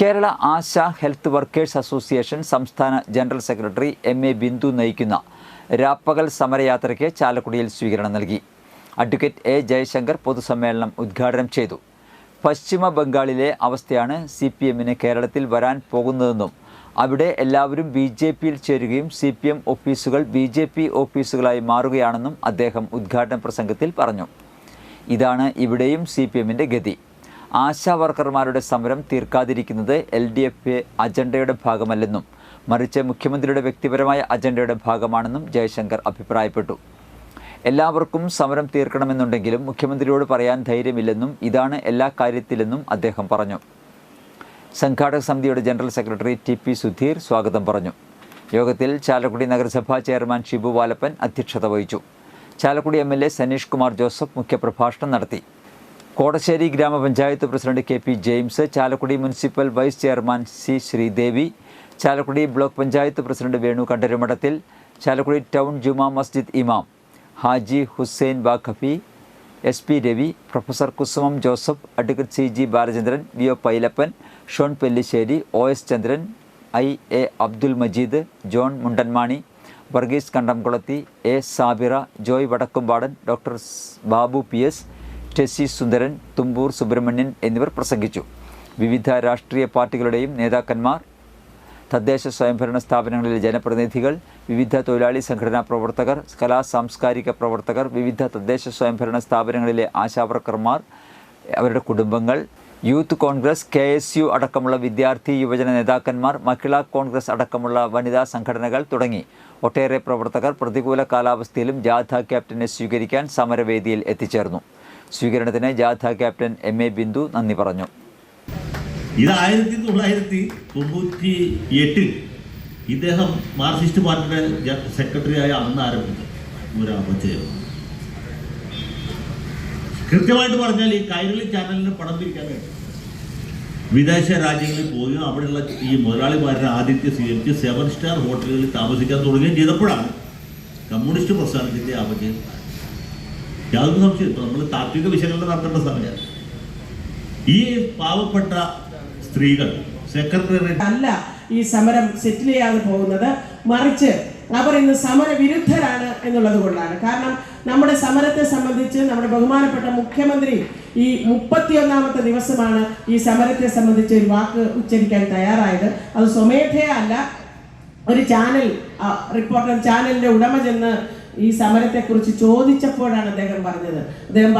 Kerala ASHA health workers association സംസ്ഥാന general secretary M A Bindu നയിക്കുന്ന രാപ്പകൽ സമരയാത്രയ്ക്ക് ചാലക്കുടിയിൽ സ്വീകരണം നൽകി. അഡ്വക്കേറ്റ് എ ജയശങ്കർ പൊതുസമ്മേളനം ഉദ്ഘാടനം ചെയ്തു. പശ്ചിമ ബംഗാളിലെ അവസ്ഥയാണ് സി പി എമ്മിന് കേരളത്തിൽ വരാൻ പോകുന്നതെന്നും അവിടെ എല്ലാവരും ബി ജെ പിയിൽ ചേരുകയും സി പി എം ഓഫീസുകൾ ബി ജെ പി ഓഫീസുകളായി മാറുകയാണെന്നും അദ്ദേഹം ഉദ്ഘാടന പ്രസംഗത്തിൽ പറഞ്ഞു. ഇതാണ് ഇവിടെയും സി പി എമ്മിന്റെ ഗതി. ആശാ വർക്കർമാരുടെ സമരം തീർക്കാതിരിക്കുന്നത് എൽ ഡി എഫ് അജണ്ടയുടെ ഭാഗമല്ലെന്നും മറിച്ച് മുഖ്യമന്ത്രിയുടെ വ്യക്തിപരമായ അജണ്ടയുടെ ഭാഗമാണെന്നും ജയശങ്കർ അഭിപ്രായപ്പെട്ടു. എല്ലാവർക്കും സമരം തീർക്കണമെന്നുണ്ടെങ്കിലും മുഖ്യമന്ത്രിയോട് പറയാൻ ധൈര്യമില്ലെന്നും ഇതാണ് എല്ലാ കാര്യത്തിലെന്നും അദ്ദേഹം പറഞ്ഞു. സംഘാടക സമിതിയുടെ general secretary T P Sudheer സ്വാഗതം പറഞ്ഞു. യോഗത്തിൽ ചാലക്കുടി നഗരസഭാ ചെയർമാൻ ഷിബു വാലപ്പൻ അധ്യക്ഷത വഹിച്ചു. Chalakudy M L A Saneesh Kumar Joseph മുഖ്യപ്രഭാഷണം നടത്തി. കോടശ്ശേരി ഗ്രാമപഞ്ചായത്ത് president K P James Chalakudy municipal vice chairman C Sreedevi Chalakudy block panchayat president Venu Kandarumadathil Chalakudy town Juma Masjid ഇമാം Haji Hussain Vakhafi S P Ravi professor Kusumam Joseph advocate C G Balachandran V O Pailappan Shone Pellissery O S Chandran I A Abdul Majeed John Mundanmani Varghese Kandamkulathi A Sabira Joy Vadakkumpadan doctor Babu P S Tessy Sundaran Thumboor Subrahmanian എന്നിവർ പ്രസംഗിച്ചു. വിവിധ രാഷ്ട്രീയ പാർട്ടികളുടെയും നേതാക്കന്മാർ തദ്ദേശ സ്വയംഭരണ സ്ഥാപനങ്ങളിലെ ജനപ്രതിനിധികൾ വിവിധ തൊഴിലാളി സംഘടനാ പ്രവർത്തകർ കലാ സാംസ്കാരിക പ്രവർത്തകർ വിവിധ തദ്ദേശ സ്വയംഭരണ സ്ഥാപനങ്ങളിലെ ആശാവർക്കർമാർ അവരുടെ കുടുംബങ്ങൾ youth Congress K S U അടക്കമുള്ള വിദ്യാർത്ഥി യുവജന നേതാക്കന്മാർ മഹിളാ കോൺഗ്രസ് അടക്കമുള്ള വനിതാ സംഘടനകൾ തുടങ്ങി. ഒട്ടേറെ പ്രവർത്തകർ പ്രതികൂല കാലാവസ്ഥയിലും ജാഥ ക്യാപ്റ്റനെ സ്വീകരിക്കാൻ സമരവേദിയിൽ എത്തിച്ചേർന്നു. സ്വീകരണത്തിന് ജാഥ ക്യാപ്റ്റൻ എം എ ബിന്ദു നന്ദി പറഞ്ഞു. ഇത് ആയിരത്തി തൊള്ളായിരത്തി തൊണ്ണൂറ്റി എട്ടിൽ ഇദ്ദേഹം മാർക്സിസ്റ്റ് പാർട്ടിയുടെ സെക്രട്ടറി സെക്രട്ടറിയായ അന്ന് ആരംഭിച്ചു. കൃത്യമായിട്ട് പറഞ്ഞാൽ ഈ കൈരളി ചാനലിന് പണം പിരിക്കാൻ വേണ്ടി. വിദേശ രാജ്യങ്ങളിൽ പോവുകയും അവിടെയുള്ള ഈ മുതലാളിമാരുടെ ആതിഥ്യം സ്വീകരിച്ച് സെവൻ സ്റ്റാർ ഹോട്ടലുകളിൽ താമസിക്കാൻ തുടങ്ങുകയും ചെയ്തപ്പോഴാണ് കമ്മ്യൂണിസ്റ്റ് പ്രസ്ഥാനത്തിന്റെ അപജയം യാതൊരു സംശയം നമ്മൾ താത്വിക വിശകലനം നടത്തേണ്ട സമയമാണ് ഈ പാവപ്പെട്ട സ്ത്രീകൾ സെക്രട്ടറി അല്ല ഈ സമരം സെറ്റിൽ ചെയ്യാതെ പോകുന്നത്. മറിച്ച് അവർ ഇന്ന് സമരവിരുദ്ധരാണ് എന്നുള്ളത് കൊണ്ടാണ്. കാരണം നമ്മുടെ സമരത്തെ സംബന്ധിച്ച് നമ്മുടെ ബഹുമാനപ്പെട്ട മുഖ്യമന്ത്രി ഈ മുപ്പത്തിയൊന്നാമത്തെ ദിവസമാണ് ഈ സമരത്തെ സംബന്ധിച്ച് ഒരു വാക്ക് ഉച്ചരിക്കാൻ തയ്യാറായത്. അത് സ്വമേധയല്ല ഒരു ചാനൽ റിപ്പോർട്ടർ ചാനലിന്റെ ഉടമ ചെന്ന് ഈ സമരത്തെക്കുറിച്ച് ചോദിച്ചപ്പോഴാണ് അദ്ദേഹം പറഞ്ഞത്. അദ്ദേഹം